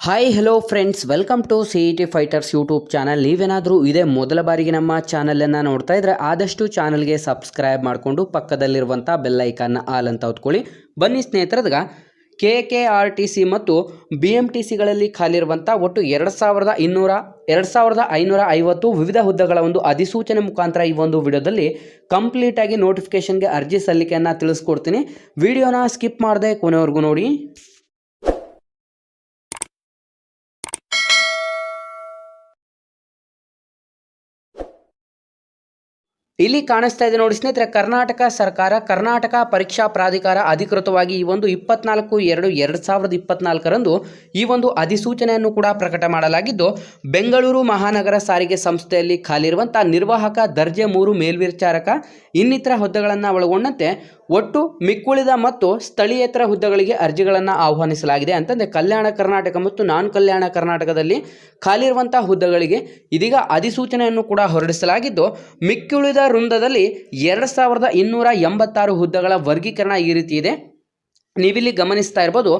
Hi hello friends welcome to C E T fighters YouTube channel ನೀವೇನಾದರೂ ಇದೇ ಮೊದಲ ಬಾರಿಗೆ ನಮ್ಮ ಚಾನಲನ್ನು ನೋಡ್ತಾ ಇದ್ದರೆ ಆದಷ್ಟು ಚಾನಲ್ಗೆ ಸಬ್ಸ್ಕ್ರೈಬ್ ಮಾಡಿಕೊಂಡು ಪಕ್ಕದಲ್ಲಿರುವಂಥ ಬೆಲ್ ಐಕಾನ್ನ ಆಲ್ ಅಂತ ಹೊತ್ಕೊಳ್ಳಿ. ಬನ್ನಿ ಸ್ನೇಹಿತರದಾಗ K K R T C ಮತ್ತು ಬಿ ಎಂ ಟಿ ಸಿಗಳಲ್ಲಿ ಖಾಲಿರುವಂಥ ಒಟ್ಟು ಎರಡು ಸಾವಿರದ ಇನ್ನೂರ, ಎರಡು ಸಾವಿರದ ಐನೂರ ಐವತ್ತು ವಿವಿಧ ಹುದ್ದೆಗಳ ಒಂದು ಅಧಿಸೂಚನೆ ಮುಖಾಂತರ ಈ ಒಂದು ವಿಡಿಯೋದಲ್ಲಿ ಕಂಪ್ಲೀಟಾಗಿ ನೋಟಿಫಿಕೇಷನ್ಗೆ ಅರ್ಜಿ ಸಲ್ಲಿಕೆಯನ್ನು ತಿಳಿಸ್ಕೊಡ್ತೀನಿ. ವಿಡಿಯೋನ ಸ್ಕಿಪ್ ಮಾಡದೆ ಕೊನೆವರೆಗೂ ನೋಡಿ. ಇಲ್ಲಿ ಕಾಣಿಸ್ತಾ ಇದೆ ನೋಡಿ ಸ್ನೇಹಿತರೆ, ಕರ್ನಾಟಕ ಸರ್ಕಾರ, ಕರ್ನಾಟಕ ಪರೀಕ್ಷಾ ಪ್ರಾಧಿಕಾರ ಅಧಿಕೃತವಾಗಿ ಈ ಒಂದು ಇಪ್ಪತ್ನಾಲ್ಕು ಎರಡು ಎರಡು ಸಾವಿರದ ಇಪ್ಪತ್ನಾಲ್ಕರಂದು ಈ ಒಂದು ಅಧಿಸೂಚನೆಯನ್ನು ಕೂಡ ಪ್ರಕಟ ಮಾಡಲಾಗಿದ್ದು, ಬೆಂಗಳೂರು ಮಹಾನಗರ ಸಾರಿಗೆ ಸಂಸ್ಥೆಯಲ್ಲಿ ಖಾಲಿರುವಂಥ ನಿರ್ವಾಹಕ ದರ್ಜೆ ಮೂರು ಮೇಲ್ವಿಚಾರಕ ಇನ್ನಿತರ ಹುದ್ದೆಗಳನ್ನು ಒಳಗೊಂಡಂತೆ ಒಟ್ಟು ಮಿಕ್ಕುಳಿದ ಮತ್ತು ಸ್ಥಳೀಯೇತರ ಹುದ್ದೆಗಳಿಗೆ ಅರ್ಜಿಗಳನ್ನು ಆಹ್ವಾನಿಸಲಾಗಿದೆ ಅಂತಂದರೆ ಕಲ್ಯಾಣ ಕರ್ನಾಟಕ ಮತ್ತು ನಾನ್ ಕಲ್ಯಾಣ ಕರ್ನಾಟಕದಲ್ಲಿ ಖಾಲಿರುವಂಥ ಹುದ್ದೆಗಳಿಗೆ ಇದೀಗ ಅಧಿಸೂಚನೆಯನ್ನು ಕೂಡ ಹೊರಡಿಸಲಾಗಿದ್ದು, ಮಿಕ್ಕುಳಿದ ವೃಂದದಲ್ಲಿ ಎರಡು ಸಾವಿರದ ಇನ್ನೂರ ಎಂಬತ್ತಾರು ಹುದ್ದೆಗಳ ವರ್ಗೀಕರಣ ಈ ರೀತಿ ಇದೆ. ನೀವಿಲ್ಲಿ ಗಮನಿಸ್ತಾ ಇರ್ಬೋದು,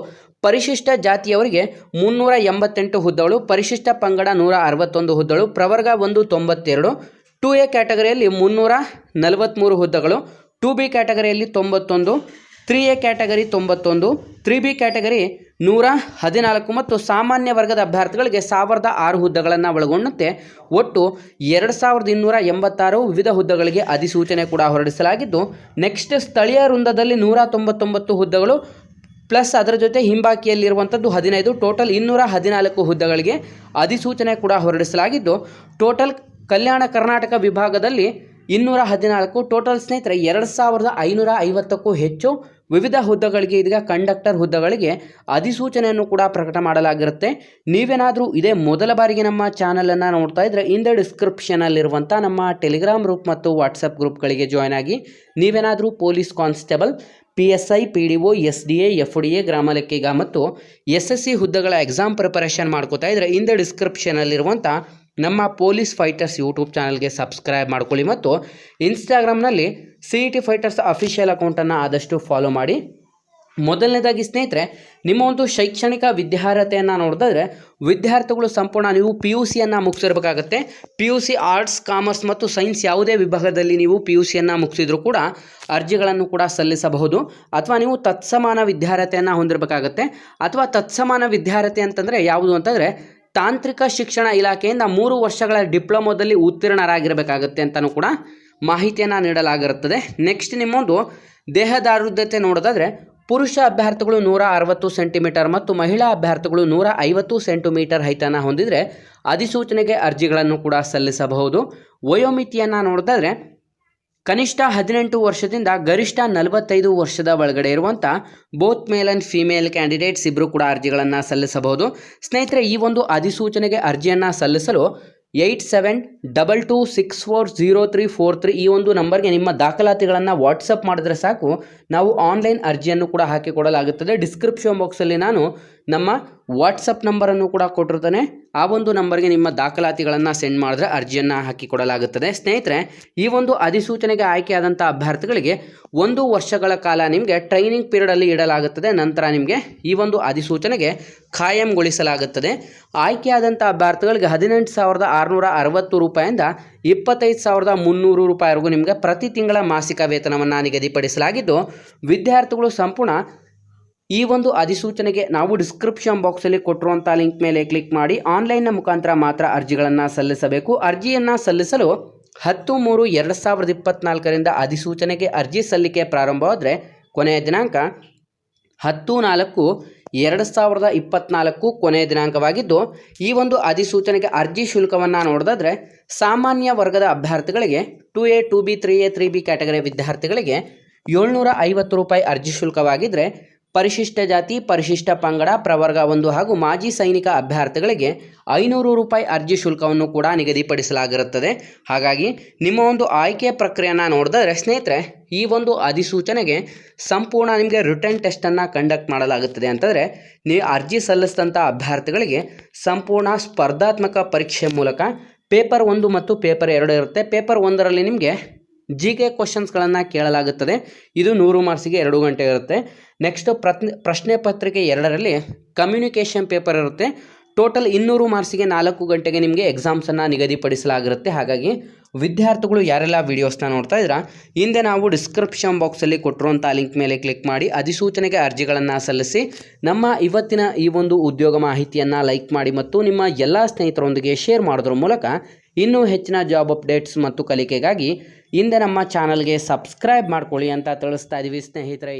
ಪರಿಶಿಷ್ಟ ಜಾತಿಯವರಿಗೆ ಮುನ್ನೂರ ಎಂಬತ್ತೆಂಟು ಹುದ್ದೆಗಳು, ಪರಿಶಿಷ್ಟ ಪಂಗಡ ನೂರ ಅರವತ್ತೊಂದು ಹುದ್ದೆಗಳು, ಪ್ರವರ್ಗ ಒಂದು ತೊಂಬತ್ತೆರಡು, ಟು ಎ ಕ್ಯಾಟಗರಿಯಲ್ಲಿ ಮುನ್ನೂರ ನಲವತ್ತ್ಮೂರು ಹುದ್ದೆಗಳು, ಟು ಬಿ ಕ್ಯಾಟಗರಿಯಲ್ಲಿ ತೊಂಬತ್ತೊಂದು, ತ್ರೀ ಎ ಕ್ಯಾಟಗರಿ ತೊಂಬತ್ತೊಂದು, ತ್ರೀ ಬಿ ಕ್ಯಾಟಗರಿ ನೂರ ಹದಿನಾಲ್ಕು ಮತ್ತು ಸಾಮಾನ್ಯ ವರ್ಗದ ಅಭ್ಯರ್ಥಿಗಳಿಗೆ ಸಾವಿರದ ಆರು ಹುದ್ದೆಗಳನ್ನು ಒಳಗೊಂಡಂತೆ ಒಟ್ಟು ಎರಡು ಸಾವಿರದ ಇನ್ನೂರ ಎಂಬತ್ತಾರು ವಿವಿಧ ಹುದ್ದೆಗಳಿಗೆ ಅಧಿಸೂಚನೆ ಕೂಡ ಹೊರಡಿಸಲಾಗಿದ್ದು ನೆಕ್ಸ್ಟ್ ಸ್ಥಳೀಯ ವೃಂದದಲ್ಲಿ ನೂರ ತೊಂಬತ್ತೊಂಬತ್ತು ಹುದ್ದೆಗಳು ಪ್ಲಸ್ ಅದರ ಜೊತೆ ಹಿಂಬಾಕಿಯಲ್ಲಿರುವಂಥದ್ದು ಹದಿನೈದು. ಟೋಟಲ್ ಇನ್ನೂರ ಹದಿನಾಲ್ಕು ಹುದ್ದೆಗಳಿಗೆ ಅಧಿಸೂಚನೆ ಕೂಡ ಹೊರಡಿಸಲಾಗಿದ್ದು ಟೋಟಲ್ ಕಲ್ಯಾಣ ಕರ್ನಾಟಕ ವಿಭಾಗದಲ್ಲಿ ಇನ್ನೂರ ಹದಿನಾಲ್ಕು ಟೋಟಲ್ ಸ್ನೇಹಿತರೆ, ಎರಡು ಸಾವಿರದ ಐನೂರ ಐವತ್ತಕ್ಕೂ ಹೆಚ್ಚು ವಿವಿಧ ಹುದ್ದೆಗಳಿಗೆ, ಇದೀಗ ಕಂಡಕ್ಟರ್ ಹುದ್ದೆಗಳಿಗೆ ಅಧಿಸೂಚನೆಯನ್ನು ಕೂಡ ಪ್ರಕಟ ಮಾಡಲಾಗಿರುತ್ತೆ. ನೀವೇನಾದರೂ ಇದೇ ಮೊದಲ ಬಾರಿಗೆ ನಮ್ಮ ಚಾನಲನ್ನು ನೋಡ್ತಾ ಇದ್ದರೆ ಇಂದ ಡಿಸ್ಕ್ರಿಪ್ಷನಲ್ಲಿರುವಂಥ ನಮ್ಮ ಟೆಲಿಗ್ರಾಮ್ ಗ್ರೂಪ್ ಮತ್ತು ವಾಟ್ಸಪ್ ಗ್ರೂಪ್ಗಳಿಗೆ ಜಾಯ್ನ್ ಆಗಿ, ನೀವೇನಾದರೂ police constable, P S I, P D O, S D A, F D A, ಗ್ರಾಮ ಲೆಕ್ಕಿಗ ಮತ್ತು ಎಸ್ ಎಸ್ ಸಿ ಹುದ್ದೆಗಳ ಎಕ್ಸಾಮ್ ಪ್ರಿಪರೇಷನ್ ಮಾಡ್ಕೋತಾ ಇದ್ದರೆ ಇಂದ ಡಿಸ್ಕ್ರಿಪ್ಷನಲ್ಲಿರುವಂಥ ನಮ್ಮ ಪೊಲೀಸ್ ಫೈಟರ್ಸ್ ಯೂಟ್ಯೂಬ್ ಚಾನಲ್ಗೆ ಸಬ್ಸ್ಕ್ರೈಬ್ ಮಾಡ್ಕೊಳ್ಳಿ ಮತ್ತು ಇನ್ಸ್ಟಾಗ್ರಾಮ್ನಲ್ಲಿ C E T fighters official ಅಕೌಂಟನ್ನು ಆದಷ್ಟು ಫಾಲೋ ಮಾಡಿ. ಮೊದಲನೇದಾಗಿ ಸ್ನೇಹಿತರೆ, ನಿಮ್ಮ ಒಂದು ಶೈಕ್ಷಣಿಕ ವಿದ್ಯಾರ್ಹತೆಯನ್ನು ನೋಡಿದ್ರೆ ವಿದ್ಯಾರ್ಥಿಗಳು ಸಂಪೂರ್ಣ ನೀವು ಪಿ ಯು ಸಿಯನ್ನು ಮುಗಿಸಿರ್ಬೇಕಾಗತ್ತೆ. P U C arts commerce ಮತ್ತು ಸೈನ್ಸ್ ಯಾವುದೇ ವಿಭಾಗದಲ್ಲಿ ನೀವು ಪಿ ಯು ಸಿಯನ್ನು ಮುಗಿಸಿದ್ರು ಕೂಡ ಅರ್ಜಿಗಳನ್ನು ಕೂಡ ಸಲ್ಲಿಸಬಹುದು. ಅಥವಾ ನೀವು ತತ್ಸಮಾನ ವಿದ್ಯಾರ್ಹತೆಯನ್ನು ಹೊಂದಿರಬೇಕಾಗತ್ತೆ. ಅಥವಾ ತತ್ಸಮಾನ ವಿದ್ಯಾರ್ಹತೆ ಅಂತಂದರೆ ಯಾವುದು ಅಂತಂದರೆ ತಾಂತ್ರಿಕ ಶಿಕ್ಷಣ ಇಲಾಖೆಯಿಂದ ಮೂರು ವರ್ಷಗಳ ಡಿಪ್ಲೊಮೊದಲ್ಲಿ ಉತ್ತೀರ್ಣರಾಗಿರಬೇಕಾಗತ್ತೆ ಅಂತಲೂ ಕೂಡ ಮಾಹಿತಿಯನ್ನು ನೀಡಲಾಗಿರುತ್ತದೆ. ನೆಕ್ಸ್ಟ್ ನಿಮ್ಮೊಂದು ದೇಹದಾರುದ್ಯತೆ ನೋಡೋದಾದರೆ, ಪುರುಷ ಅಭ್ಯರ್ಥಿಗಳು ನೂರ ಅರವತ್ತು ಸೆಂಟಿಮೀಟರ್ ಮತ್ತು ಮಹಿಳಾ ಅಭ್ಯರ್ಥಿಗಳು ನೂರ ಐವತ್ತು ಸೆಂಟಿಮೀಟರ್ ಹೈತನ್ನು ಹೊಂದಿದರೆ ಅಧಿಸೂಚನೆಗೆ ಅರ್ಜಿಗಳನ್ನು ಕೂಡ ಸಲ್ಲಿಸಬಹುದು. ವಯೋಮಿತಿಯನ್ನು ನೋಡಿದ್ರೆ ಕನಿಷ್ಠ ಹದಿನೆಂಟು ವರ್ಷದಿಂದ ಗರಿಷ್ಠ ನಲವತ್ತೈದು ವರ್ಷದ ಒಳಗಡೆ ಇರುವಂಥ both male and female candidates ಇಬ್ಬರು ಕೂಡ ಅರ್ಜಿಗಳನ್ನು ಸಲ್ಲಿಸಬಹುದು. ಸ್ನೇಹಿತರೆ, ಈ ಒಂದು ಅಧಿಸೂಚನೆಗೆ ಅರ್ಜಿಯನ್ನು ಸಲ್ಲಿಸಲು eight seven double two six four zero three four three ಈ ಒಂದು ನಂಬರ್ಗೆ ನಿಮ್ಮ ದಾಖಲಾತಿಗಳನ್ನು ವಾಟ್ಸಪ್ ಮಾಡಿದ್ರೆ ಸಾಕು. ನಾವು ಆನ್ಲೈನ್ ಅರ್ಜಿಯನ್ನು ಕೂಡ ಹಾಕಿಕೊಡಲಾಗುತ್ತದೆ ಡಿಸ್ಕ್ರಿಪ್ಷನ್ ಬಾಕ್ಸಲ್ಲಿ ನಾನು ನಮ್ಮ ವಾಟ್ಸಪ್ ನಂಬರನ್ನು ಕೂಡ ಕೊಟ್ಟಿರ್ತಾನೆ. ಆ ಒಂದು ನಂಬರ್ಗೆ ನಿಮ್ಮ ದಾಖಲಾತಿಗಳನ್ನು ಸೆಂಡ್ ಮಾಡಿದ್ರೆ ಅರ್ಜಿಯನ್ನು ಹಾಕಿಕೊಡಲಾಗುತ್ತದೆ ಸ್ನೇಹಿತರೆ, ಈ ಒಂದು ಅಧಿಸೂಚನೆಗೆ ಆಯ್ಕೆಯಾದಂಥ ಅಭ್ಯರ್ಥಿಗಳಿಗೆ ಒಂದು ವರ್ಷಗಳ ಕಾಲ ನಿಮಗೆ ಟ್ರೈನಿಂಗ್ ಪೀರಿಯಡಲ್ಲಿ ಇಡಲಾಗುತ್ತದೆ. ನಂತರ ನಿಮಗೆ ಈ ಒಂದು ಅಧಿಸೂಚನೆಗೆ ಖಾಯಂಗೊಳಿಸಲಾಗುತ್ತದೆ. ಆಯ್ಕೆಯಾದಂಥ ಅಭ್ಯರ್ಥಿಗಳಿಗೆ ಹದಿನೆಂಟು ಸಾವಿರದ ಆರುನೂರ ಅರವತ್ತು ರೂಪಾಯಿಂದ ಇಪ್ಪತ್ತೈದು ಸಾವಿರದ ಮುನ್ನೂರು ರೂಪಾಯಿವರೆಗೂ ನಿಮಗೆ ಪ್ರತಿ ತಿಂಗಳ ಮಾಸಿಕ ವೇತನವನ್ನು ನಿಗದಿಪಡಿಸಲಾಗಿದ್ದು, ವಿದ್ಯಾರ್ಥಿಗಳು ಸಂಪೂರ್ಣ ಈ ಒಂದು ಅಧಿಸೂಚನೆಗೆ ನಾವು ಡಿಸ್ಕ್ರಿಪ್ಷನ್ ಬಾಕ್ಸಲ್ಲಿ ಕೊಟ್ಟಿರುವಂಥ ಲಿಂಕ್ ಮೇಲೆ ಕ್ಲಿಕ್ ಮಾಡಿ ಆನ್ಲೈನ್ನ ಮುಖಾಂತರ ಮಾತ್ರ ಅರ್ಜಿಗಳನ್ನು ಸಲ್ಲಿಸಬೇಕು. ಅರ್ಜಿಯನ್ನು ಸಲ್ಲಿಸಲು ಹತ್ತು ಮೂರು ಎರಡು ಸಾವಿರದ ಇಪ್ಪತ್ನಾಲ್ಕರಿಂದ ಅಧಿಸೂಚನೆಗೆ ಅರ್ಜಿ ಸಲ್ಲಿಕೆ ಪ್ರಾರಂಭವಾದರೆ ಕೊನೆಯ ದಿನಾಂಕ ಹತ್ತು ನಾಲ್ಕು ಎರಡು ಸಾವಿರದ ಇಪ್ಪತ್ನಾಲ್ಕು ಕೊನೆಯ ದಿನಾಂಕವಾಗಿದ್ದು, ಈ ಒಂದು ಅಧಿಸೂಚನೆಗೆ ಅರ್ಜಿ ಶುಲ್ಕವನ್ನು ನೋಡೋದಾದರೆ ಸಾಮಾನ್ಯ ವರ್ಗದ ಅಭ್ಯರ್ಥಿಗಳಿಗೆ two A two B three A three B category ವಿದ್ಯಾರ್ಥಿಗಳಿಗೆ ಏಳ್ನೂರ ಐವತ್ತು ರೂಪಾಯಿ ಅರ್ಜಿ ಶುಲ್ಕವಾಗಿದ್ದರೆ ಪರಿಶಿಷ್ಟ ಜಾತಿ, ಪರಿಶಿಷ್ಟ ಪಂಗಡ, ಪ್ರವರ್ಗ ಒಂದು ಹಾಗೂ ಮಾಜಿ ಸೈನಿಕ ಅಭ್ಯರ್ಥಿಗಳಿಗೆ ಐನೂರು ರೂಪಾಯಿ ಅರ್ಜಿ ಶುಲ್ಕವನ್ನು ಕೂಡ ನಿಗದಿಪಡಿಸಲಾಗಿರುತ್ತದೆ. ಹಾಗಾಗಿ ನಿಮ್ಮ ಒಂದು ಆಯ್ಕೆ ಪ್ರಕ್ರಿಯೆಯನ್ನು ನೋಡಿದ್ರೆ ಸ್ನೇಹಿತರೆ, ಈ ಒಂದು ಅಧಿಸೂಚನೆಗೆ ಸಂಪೂರ್ಣ ನಿಮಗೆ ರಿಟರ್ನ್ ಟೆಸ್ಟನ್ನು ಕಂಡಕ್ಟ್ ಮಾಡಲಾಗುತ್ತದೆ ಅಂತಂದರೆ, ನೀವು ಅರ್ಜಿ ಸಲ್ಲಿಸಿದಂಥ ಅಭ್ಯರ್ಥಿಗಳಿಗೆ ಸಂಪೂರ್ಣ ಸ್ಪರ್ಧಾತ್ಮಕ ಪರೀಕ್ಷೆ ಮೂಲಕ ಪೇಪರ್ ಒಂದು ಮತ್ತು ಪೇಪರ್ ಎರಡು ಇರುತ್ತೆ. ಪೇಪರ್ ಒಂದರಲ್ಲಿ ನಿಮಗೆ ಜಿ ಕೆ ಕ್ವಶನ್ಸ್ಗಳನ್ನು ಕೇಳಲಾಗುತ್ತದೆ. ಇದು ನೂರು ಮಾರ್ಕ್ಸಿಗೆ ಎರಡು ಗಂಟೆ ಇರುತ್ತೆ. ನೆಕ್ಸ್ಟ್ ಪ್ರಶ್ನೆ ಪತ್ರಿಕೆ ಎರಡರಲ್ಲಿ ಕಮ್ಯುನಿಕೇಷನ್ ಪೇಪರ್ ಇರುತ್ತೆ. ಟೋಟಲ್ ಇನ್ನೂರು ಮಾರ್ಕ್ಸಿಗೆ ನಾಲ್ಕು ಗಂಟೆಗೆ ನಿಮಗೆ ಎಕ್ಸಾಮ್ಸನ್ನು ನಿಗದಿಪಡಿಸಲಾಗಿರುತ್ತೆ. ಹಾಗಾಗಿ ವಿದ್ಯಾರ್ಥಿಗಳು ಯಾರೆಲ್ಲ ವೀಡಿಯೋಸ್ನ ನೋಡ್ತಾ ಇದ್ದೀರಾ, ಹಿಂದೆ ನಾವು ಡಿಸ್ಕ್ರಿಪ್ಷನ್ ಬಾಕ್ಸಲ್ಲಿ ಕೊಟ್ಟಿರುವಂಥ ಲಿಂಕ್ ಮೇಲೆ ಕ್ಲಿಕ್ ಮಾಡಿ ಅಧಿಸೂಚನೆಗೆ ಅರ್ಜಿಗಳನ್ನು ಸಲ್ಲಿಸಿ ನಮ್ಮ ಇವತ್ತಿನ ಈ ಒಂದು ಉದ್ಯೋಗ ಮಾಹಿತಿಯನ್ನು ಲೈಕ್ ಮಾಡಿ ಮತ್ತು ನಿಮ್ಮ ಎಲ್ಲ ಸ್ನೇಹಿತರೊಂದಿಗೆ ಶೇರ್ ಮಾಡೋದ್ರ ಮೂಲಕ ಇನ್ನೂ ಹೆಚ್ಚಿನ ಜಾಬ್ ಅಪ್ಡೇಟ್ಸ್ ಮತ್ತು ಕಲಿಕೆಗಾಗಿ ಹಿಂದೆ ನಮ್ಮ ಚಾನಲ್ಗೆ ಸಬ್ಸ್ಕ್ರೈಬ್ ಮಾಡ್ಕೊಳ್ಳಿ ಅಂತ ತಿಳಿಸ್ತಾ ಇದ್ದೀವಿ ಸ್ನೇಹಿತರೆ.